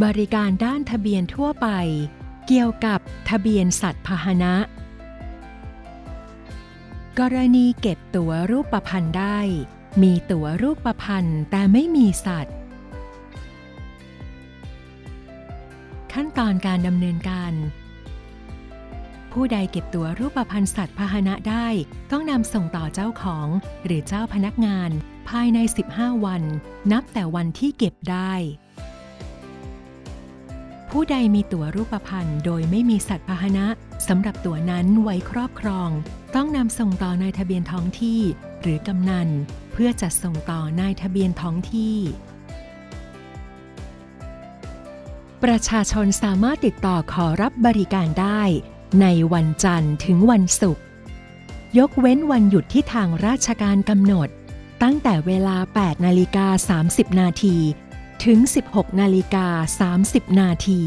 บริการด้านทะเบียนทั่วไป เกี่ยวกับทะเบียนสัตว์พาหนะ กรณีเก็บตั๋วรูปประพันธ์ได้ มีตั๋วรูปประพันธ์แต่ไม่มีสัตว์ ขั้นตอนการดำเนินการผู้ใดเก็บตั๋วรูปพันธ์สัตว์พาหนะได้ ต้องนำส่งต่อเจ้าของ หรือเจ้าพนักงาน ภายใน 15 วัน นับแต่วันที่เก็บได้ ผู้ใดมีตั๋วรูปพันธ์โดยไม่มีสัตว์พาหนะสำหรับตั๋วนั้นไว้ครอบครอง ต้องนำส่งต่อนายทะเบียนท้องที่ หรือกำนัน เพื่อจัดส่งต่อนายทะเบียนท้องที่ ประชาชนสามารถติดต่อขอรับบริการได้ ในวันจันทร์ถึงวันศุกร์ยกเว้นวันหยุดที่ทางราชการกำหนด ตั้งแต่เวลา 8 นาฬิกา 30 นาที ถึง 16 นาฬิกา 30 นาที